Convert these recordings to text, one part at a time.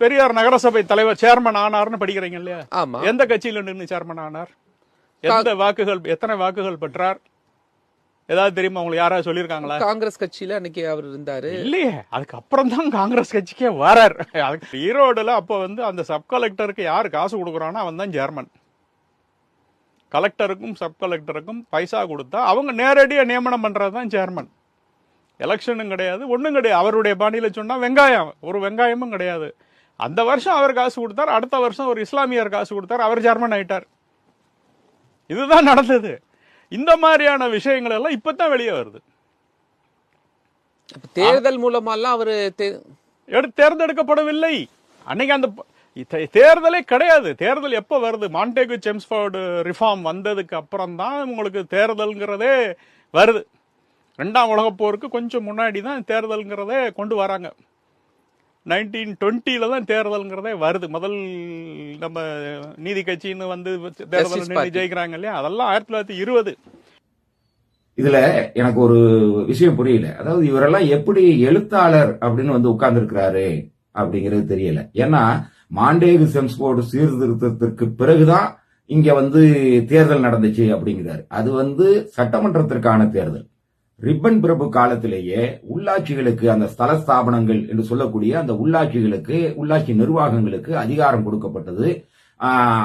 பெரியார் நகரசபை தலைவர் சேர்மன் ஆனார்னு படிக்கிறீங்க இல்லையா? எந்த கட்சியில நின்று சேர்மன் ஆனார்? எந்த வாக்குகள் எத்தனை வாக்குகள் பெற்றார்? ஏதாவது தெரியுமா? உங்களுக்கு யாராவது சொல்லியிருக்காங்களா? காங்கிரஸ் கட்சியில அன்னைக்கு அவர் இருந்தாரு. இல்லையே. அதுக்கு அப்புறம் தான் காங்கிரஸ் கட்சிக்கே வரார். அதுக்கு ஈரோடுல அப்போ வந்து அந்த சப் கலெக்டருக்கு யார் காசு கொடுக்குறானோ அவன் தான் சேர்மன் கலெக்டருக்கும் சப் கலெக்டருக்கும் பைசா கொடுத்தா அவங்க நேரடியாக நியமனம் பண்றது தான் சேர்மன் எலெக்ஷனும் கிடையாது ஒன்றும் கிடையாது. அவருடைய பாணியில சொன்னா வெங்காயம். ஒரு வெங்காயமும் கிடையாது. அந்த வருஷம் அவர் காசு கொடுத்தார் அடுத்த வருஷம் ஒரு இஸ்லாமியர் காசு கொடுத்தார் அவர் சேர்மன் ஆயிட்டார். இதுதான் நடந்தது. இந்த மாதிரியான விஷயங்கள் எல்லாம் இப்பதான் வெளியே வருது. தேர்தல் மூலமாலாம் அவரு தேர்ந்தெடுக்கப்படவில்லை. அன்னைக்கு அந்த தேர்தலே கிடையாது. தேர்தல் எப்போ வருது? மாண்டேகு செம்ஸ்ஃபோர்டு ரிஃபார்ம் வந்ததுக்கு அப்புறம் தான் உங்களுக்கு தேர்தல்ங்கிறதே வருது. ரெண்டாம் உலகப் போருக்கு கொஞ்சம் முன்னாடி தான் தேர்தல்ங்கிறதே கொண்டு வராங்க. நைன்டீன் டுவெண்ட்டில தான் தேர்தல்ங்கிறதே வருது. முதல் நம்ம நீதி கட்சின்னு வந்து தேர்தல். ஜெயிக்கிறாங்க இல்லையா அதெல்லாம் ஆயிரத்தி தொள்ளாயிரத்தி இருபது. இதுல எனக்கு ஒரு விஷயம் புரியல. அதாவது இவரெல்லாம் எப்படி எழுத்தாளர் அப்படின்னு வந்து உட்கார்ந்து இருக்கிறாரு அப்படிங்கிறது தெரியல. ஏன்னா மாண்டேகு செம்ஸ்போர்டு சீர்திருத்தத்திற்கு பிறகுதான் இங்க வந்து தேர்தல் நடந்துச்சு அப்படிங்கிறாரு. அது வந்து சட்டமன்றத்திற்கான தேர்தல். ரிப்பன் பிரபு காலத்திலேயே உள்ளாட்சிகளுக்கு அந்த ஸ்தல ஸ்தாபனங்கள் என்று சொல்லக்கூடிய அந்த உள்ளாட்சிகளுக்கு உள்ளாட்சி நிர்வாகங்களுக்கு அதிகாரம் கொடுக்கப்பட்டது.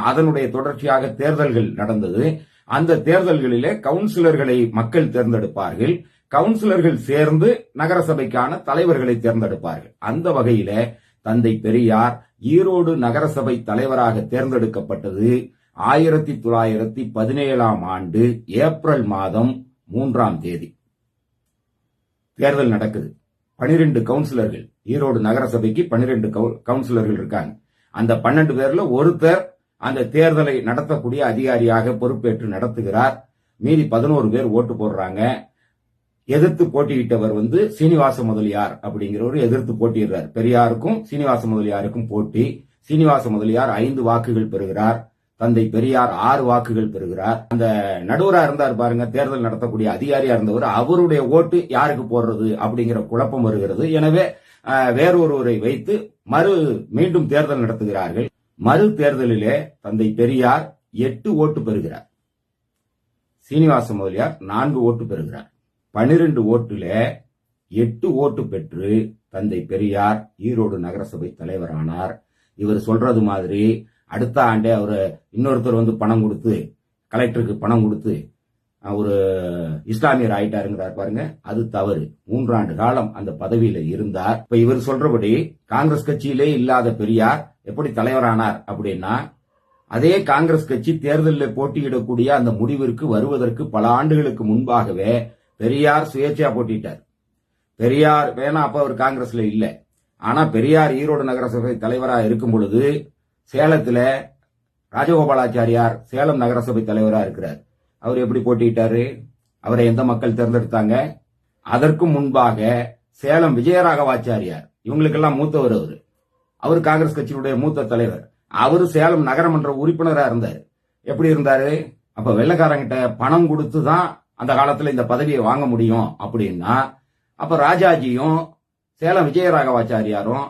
அதனுடைய தொடர்ச்சியாக தேர்தல்கள் நடந்தது. அந்த தேர்தல்களிலே கவுன்சிலர்களை மக்கள் தேர்ந்தெடுப்பார்கள். கவுன்சிலர்கள் சேர்ந்து நகரசபைக்கான தலைவர்களை தேர்ந்தெடுப்பார்கள். அந்த வகையில தந்தை பெரியார் ஈரோடு நகரசபை தலைவராக தேர்ந்தெடுக்கப்பட்டது ஆயிரத்தி தொள்ளாயிரத்தி பதினேழாம் ஆண்டு ஏப்ரல் மாதம் மூன்றாம் தேதி. தேர்தல் நடக்குது. பனிரெண்டு கவுன்சிலர்கள் ஈரோடு நகரசபைக்கு பனிரெண்டு கவுன்சிலர்கள் இருக்காங்க. அந்த பன்னெண்டு பேர்ல ஒருத்தர் அந்த தேர்தலை நடத்தக்கூடிய அதிகாரியாக பொறுப்பேற்று நடத்துகிறார். மீதி பதினோரு பேர் ஓட்டு போடுறாங்க. எதிர்த்து போட்டியிட்டவர் வந்து சீனிவாச முதலியார் அப்படிங்கிறவர் எதிர்த்து போட்டியிடுறார். பெரியாருக்கும் சீனிவாச முதலியாருக்கும் போட்டி. சீனிவாச முதலியார் ஐந்து வாக்குகள் பெறுகிறார். தந்தை பெரியார் ஆறு வாக்குகள் பெறுகிறார். அந்த நடுவரா இருந்தார் பாருங்க தேர்தல் நடத்தக்கூடிய அதிகாரியா இருந்தவர் அவருடைய ஓட்டு யாருக்கு போடுறது அப்படிங்கிற குழப்பம் வருகிறது. எனவே வேறொருவரை வைத்து மறு மீண்டும் தேர்தல் நடத்துகிறார்கள். மறு தேர்தலிலே தந்தை பெரியார் எட்டு ஓட்டு பெறுகிறார். சீனிவாச முதலியார் நான்கு ஓட்டு பெறுகிறார். பனிரெண்டு ஓட்டுல எட்டு ஓட்டு பெற்று தந்தை பெரியார் ஈரோடு நகரசபை தலைவரானார். இவர் சொல்றது மாதிரி அடுத்த ஆண்டே அவர் இன்னொருத்தர் வந்து பணம் கொடுத்து கலெக்டருக்கு பணம் கொடுத்து அஹ், ஒரு இஸ்லாமியர் ஆயிட்டாருங்கிறார் பாருங்க. அது தவறு. மூன்றாண்டு காலம் அந்த பதவியில இருந்தார். இப்ப இவர் சொல்றபடி காங்கிரஸ் கட்சியிலே இல்லாத பெரியார் எப்படி தலைவரானார் அப்படின்னா அதே காங்கிரஸ் கட்சி தேர்தலில் போட்டியிடக்கூடிய அந்த முடிவிற்கு வருவதற்கு பல ஆண்டுகளுக்கு முன்பாகவே பெரியார் சுயேட்சையா போட்டிட்டார். பெரியார் வேணா அப்ப அவர் காங்கிரஸ்ல இல்லை. ஆனா பெரியார் ஈரோடு நகரசபை தலைவராக இருக்கும் பொழுது சேலத்துல ராஜகோபாலாச்சாரியார் சேலம் நகரசபை தலைவரா இருக்கிறார். அவர் எப்படி போட்டியிட்டாரு? அவரை எந்த மக்கள் தேர்ந்தெடுத்தாங்க? அதற்கும் முன்பாக சேலம் விஜயராகவாச்சாரியார் இவங்களுக்கெல்லாம் மூத்தவர் அவர். அவர் காங்கிரஸ் கட்சியினுடைய மூத்த தலைவர். அவரு சேலம் நகரமன்ற உறுப்பினரா இருந்தார். எப்படி இருந்தாரு? அப்ப வெள்ளக்காரங்கிட்ட பணம் கொடுத்து தான் அந்த காலத்துல இந்த பதவியை வாங்க முடியும் அப்படின்னா அப்ப ராஜாஜியும் சேலம் விஜயராகவாச்சாரியாரும்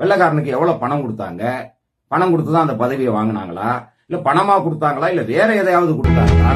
வெள்ளக்காரனுக்கு எவ்வளவு பணம் கொடுத்தாங்க? பணம் கொடுத்து தான் அந்த பதவியை வாங்கினாங்களா? இல்ல பணமா கொடுத்தாங்களா? இல்ல வேற எதையாவது கொடுத்தாங்களா?